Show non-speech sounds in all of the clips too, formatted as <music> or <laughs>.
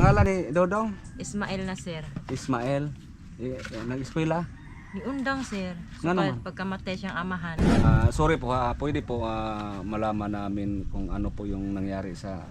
Pangalan ni Dodong? Ismail na sir. Ismael. Eh, nag-eskwela? Ni undang sir. Nga naman. pagkamatay siyang amahan. Ah, sorry po ha, pwede po ah, malaman namin kung ano po yung nangyari sa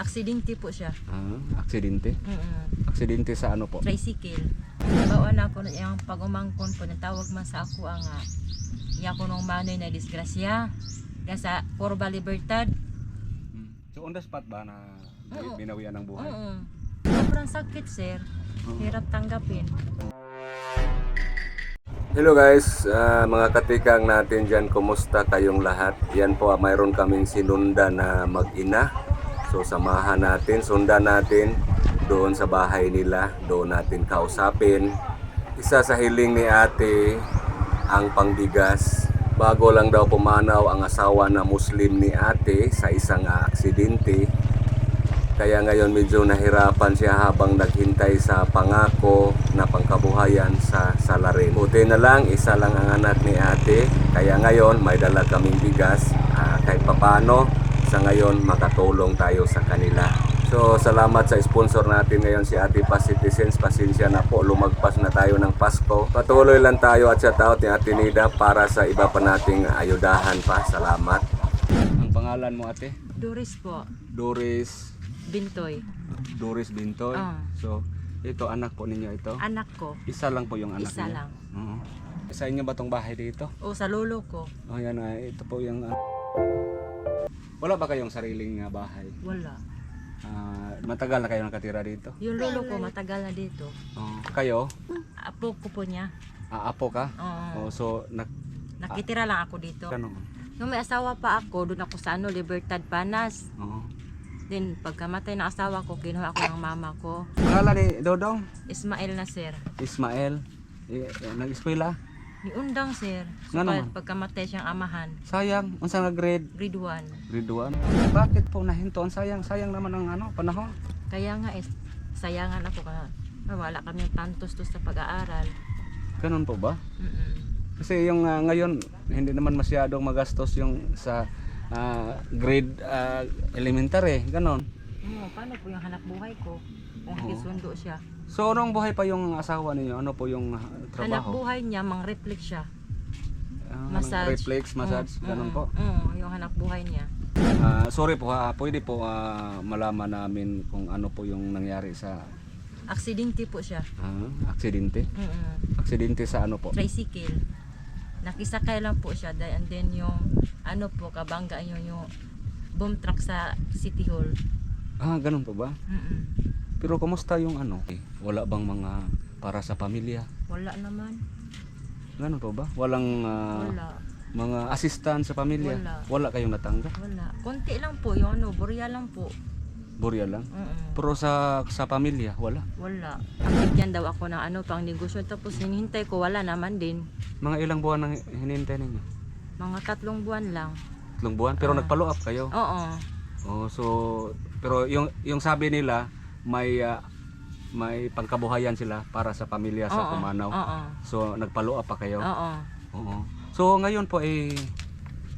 Aksidente po siya. ah, aksidente. Mm-mm. Aksidente sa ano po? Tricycle. Bawa na ako na yung pagumangkon po, natawag man sa ako ang. Iya ko nung manoy na disgrasya. Kaya sa Corba Libertad. Hmm. So on the spot ba na Oo. binawian ng buhay? Oo. Sobrang sakit sir. Hirap tanggapin. Hello guys, Ah, mga katikang natin dyan, kumusta kayong lahat? Yan po, ah, mayroon kaming sinunda na mag-ina. So samahan natin, sundan natin doon sa bahay nila, doon natin kausapin. Isa sa hiling ni ate, ang pangbigas. Bago lang daw pumanaw ang asawa na Muslim ni ate sa isang ah, aksidente. Kaya ngayon medyo nahirapan siya habang naghintay sa pangako na pangkabuhayan sa salarin. Buti na lang, isa lang ang anak ni ate. Kaya ngayon may dala kaming bigas. Ah, kahit papano, sa ngayon makatulong tayo sa kanila. So salamat sa sponsor natin ngayon si Ate Pa Citizens. Pasensya na po, lumagpas na tayo ng Pasko. Patuloy lang tayo at shout out ni Ate Nida para sa iba pa nating ayudahan pa. Salamat. Ang pangalan mo ate? Doris po. Doris Bintoy. Doris Bintoy. Ah. So, ito anak po ninyo ito. Anak ko. Isa lang po yung anak Isa niyo. lang. Oo. Sa inyo ba tong bahay dito? O sa lolo ko. Oh, yan nga. Ito po yung... ah, wala ba kayong sariling ah, bahay? Wala. Ah, matagal na kayo nakatira dito? Yung lolo ko matagal na dito. Oh, kayo? Apo ko po niya. Ah, apo ka? Oo. Oh, so, nak... Nakitira lang ako dito. Ano? Nung may asawa pa ako, doon ako sa ano, Libertad Panas. Oo. Then, pagkamatay ng asawa ko, kinuha ako ng mama ko. Pangalan ni Dodong? Ismail na sir. Ismael. Eh, eh, nag-eskwela? Ni undang sir. Nga naman. pagkamatay siyang amahan. Sayang. Unsa nga grade? Grade 1. Grade 1. Bakit po nahintoan? Sayang. Sayang naman ang ano, panahon. Kaya nga, is, sayangan ako ka. Wala kami tantos to sa pag-aaral. Ganun po ba? Mm-mm. Kasi yung ah, ngayon, hindi naman masyadong magastos yung sa ah, grade ah, elementary, ganon. Oo, paano po yung hanap buhay ko? Kung Oo. nakisundo siya. So, anong buhay pa yung asawa ninyo? Ano po yung ah, Hanap trabaho? buhay niya, mang reflex siya. Ah, Massage. Reflex, massage, Mm, ganon mm, po. mm, yung hanap buhay niya. Ah, sorry po ha, pwede po ah, malaman namin kung ano po yung nangyari sa Aksidente po siya. ah, aksidente. Mm-mm. Aksidente sa ano po? Tricycle. Nakisakay lang po siya. dahil- And then yung ano po, kabangga yun yung boom truck sa City Hall. Ah, ganon po ba? Mm-mm. Pero kumusta yung ano? Eh, Wala bang mga para sa pamilya? Wala naman. Ganon po ba? Walang ah, Wala. mga assistant sa pamilya? Wala. kayong natanggap? Wala. Konti lang po. Yung ano, burya lang po. Burya lang? Mm-mm. Pero sa sa pamilya, wala. Wala. Nakibigyan daw ako ng ano, pang negosyo. Tapos hinihintay ko, wala naman din. Mga ilang buwan nang hinintay ninyo? Mga tatlong buwan lang. Tatlong buwan? Pero Ah. nag-follow up kayo? Oo. Oh, so, pero yung, yung sabi nila, may ah, may pangkabuhayan sila para sa pamilya sa Oo. Pumanaw. Oo. So, nag-follow up pa kayo? Oo. Oo. So, ngayon po eh,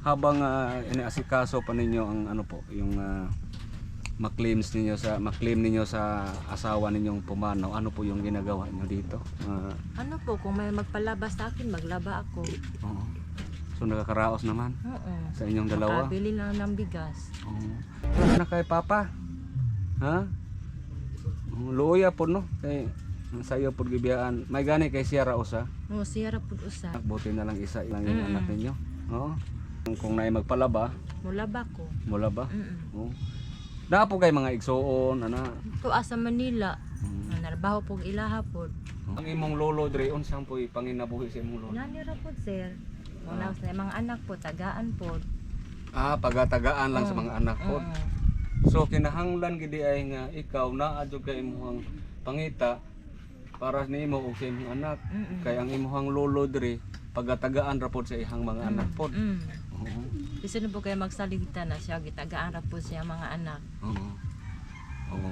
habang uh, inaasikaso pa ninyo ang ano po, yung ah, ma-claims ninyo sa ma-claim ninyo sa asawa ninyong pumanaw, ano po yung ginagawa niyo dito? Ah, Ano po, kung may magpalaba sa akin, maglaba ako. oo. So nakakaraos naman Oo. sa inyong dalawa. Makabili lang ng bigas. Oo. Wala na kay Papa. Ha? Luoya po no. Kay sa iyo po gibiyaan. May gani kay siya ra usa. Oo, siya ra pud usa. Buti na lang isa lang yung Mm-mm. anak ninyo. Oo. Kung, kung naay magpalaba, Mulaba ko. mula ba? Mm Oo. Na po kay mga igsoon ana. Tuwa sa Manila. Mm. Narbaho pog ilaha pod. Ang imong lolo dre unsang po panginabuhi sa imong lolo? Nani ra pod sir. Ah. Una sa mga anak po, tagaan pod. Ah, pagatagaan lang sa mga anak po. Oo. So kinahanglan gidi ay nga ikaw naa jud kay imong pangita para nimo og sa imong anak. Mm-mm. Kay ang imong lolo diri pagatagaan ra pod sa ihang mga anak pod. Mm. Oo. Gusto na po kayo magsaligta na siya, gitagaan ra po siya mga anak. Oo. Oo.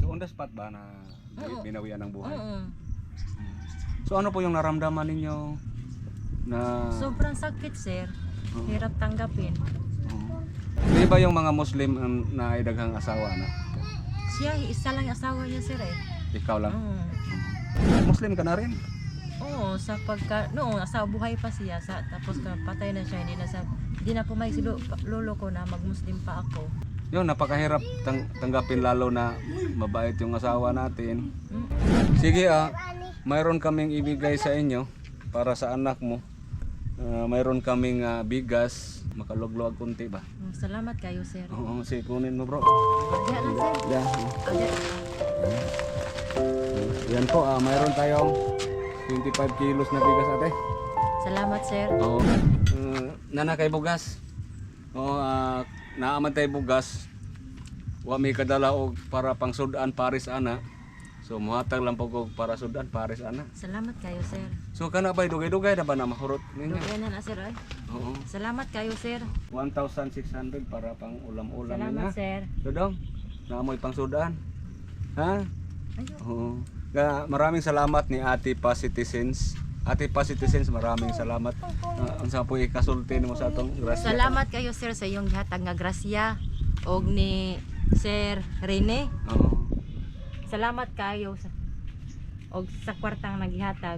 So on the spot ba na Oo. binawian ng buhay? Oo. So ano po yung naramdaman ninyo na Sobrang sakit sir. Oo. Hirap tanggapin. Oo. Di ba yung mga Muslim um, na ay daghang asawa na? siya, isa lang yung asawa niya sir eh. Ikaw lang. Mm. Muslim ka na rin. Oo, sa pagka, noon, nasa buhay pa siya, sa, tapos ka, patay na siya, hindi na sa, hindi na pumayag si lo- lolo ko na mag-Muslim pa ako. Yun, napakahirap tang- tanggapin lalo na mabait yung asawa natin. Mm. Sige ah, mayroon kaming ibigay sa inyo para sa anak mo. Ah, mayroon kaming ah, bigas, makalugluag kunti ba? Mm, Salamat kayo, sir. Oo, sige kunin mo bro. Diyan lang, sir. Yan. Ah, diyan. Yan po, ah, mayroon tayong 25 kilos na bigas ate. Salamat, sir. Oo. Uh, nana kay bugas. Oo, ah, naaman tay bugas. Wa may kadala og para pang sudan paris ana. So muhatag lang ko para sudan paris ana. Salamat kayo, sir. So kana ba dugay-dugay na ba na mahurot ninyo? Dugay na na, sir. Ay. Oo. Salamat kayo, sir. 1,600 para pang ulam-ulam Salamat, sir. Dodong, naamoy pang sudan. Ha? Ayun. Oo. Nga, maraming salamat ni Ate Pa Citizens. Ate Pa Citizens, maraming salamat. Uh, ang sa po ikasulti mo sa atong grasya. Salamat kayo, sir, sa iyong gihatag nga grasya. Og ni Sir Rene. Oo. Salamat kayo sa og sa kwartang naghihatag.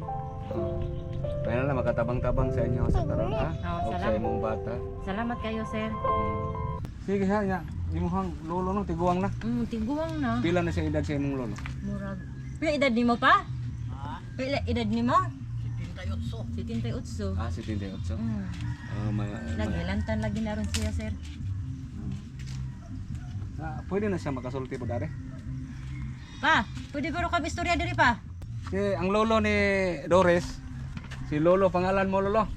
Kaya na lang, makatabang-tabang sa inyo sa karon ha? Oo, O sa salamat. imong bata. Salamat kayo, sir. Mm. Sige ha, ya. Imuhang lolo no, tiguang na. Mm, tiguang na. Pila na siya edad sa imong lolo? Murag. Pila edad nimo pa? Pila edad nimo? 78. 78. Ah, si 78. Mm. Ah, may, may, Nagilantan lagi na ron siya, sir. ah, pwede na siya makasulti po dari. Pa, pwede ba ro kami istorya diri pa? Si ang lolo ni Doris, si lolo pangalan mo lolo?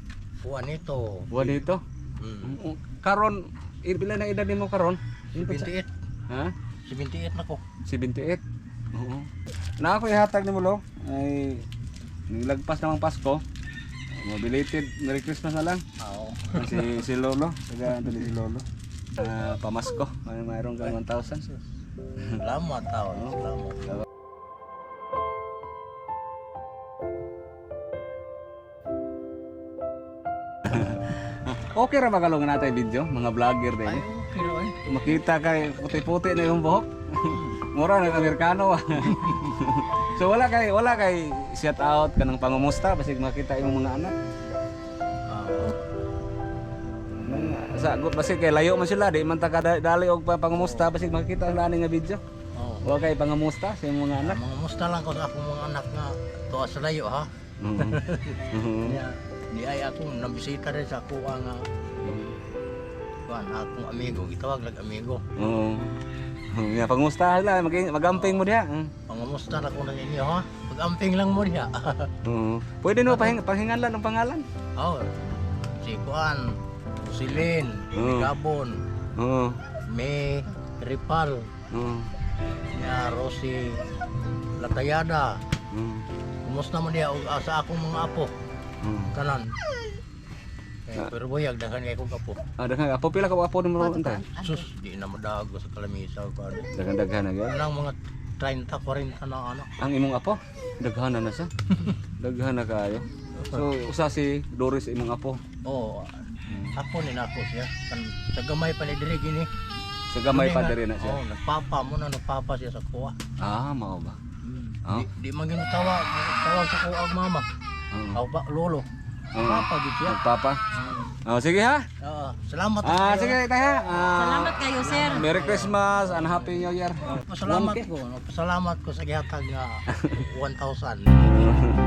Juanito. Juanito. Mm. Karon, pila na edad nimo karon? 78. Ha? 78 na ko. 78. Oo. Na ako ihatag ni mo lo ay nilagpas namang Pasko. Mobilated Merry Christmas na lang. Oo. si si Lolo, taga si Lolo. Ah, pamasko. May mayroon kang 1,000. Salamat tao. Salamat. <laughs> Okay ra ba kalungan natin video, mga vlogger din. Ay, pero ay. Makita kay puti-puti na yung buhok. <laughs> Mura na Amerikano <laughs> so wala kay wala kay shout out kanang pangumusta basig makita yung mga anak. Sa gut basig kay layo man sila di man ta dali og pa- pangumusta basig makita sila ani nga video. Oo. Wala kay pangamusta sa imong mga anak. Mga musta lang ko sa akong mga anak nga tuwa sa layo ha. <laughs> Mhm. Mhm. Niya, di ay ako nabisita rin sa ako nga kuan akong amigo. Gitawag lag amigo. Oo. Ya pangusta mag magamping mo diha. Mm. Pangamusta na ko na ninyo ha. Pag-amping lang mo diha. Oo. <laughs> Pwede no pahing pahinganlan ng pangalan. Oo. Si kuan, Silin, Oo. Gabon, Oo. May Ripal, Oo. niya Rosie Latayada. Oo. Kumusta mo diya og ah, sa akong mga apo? Oo. Kanan. Eh, pero buyag daghan kay kong apo. Ah, daghan apo pila ka apo ni mo unta. Sus, di na madago sa kalamisa ko. ano. Daghan daghan na gyud. Anang mga 30, 40 na ano. Ang imong apo, daghan na na siya. <laughs> daghan na kayo. So usa si Doris imong apo. Oo. Apo ni nako siya. Kan sa gamay pa ni diri gini. Sa gamay pa diri na siya. Oo, nagpapa mo na nagpapa siya sa kuha. Ah, mao ba? Ah. Di, di man tawag, tawag sa kuha og mama. Oo. Aw ba lolo. Oo. Papa gid siya. Magpapa. Mm. Oh, sige ha. Oo, salamat Ah, kayo. sige tayo. Ah, Salamat kayo, sir. Merry Christmas and Happy New Year. Pasalamat 1K. ko, pasalamat ko sa gihatag nga <laughs> 1,000. <laughs>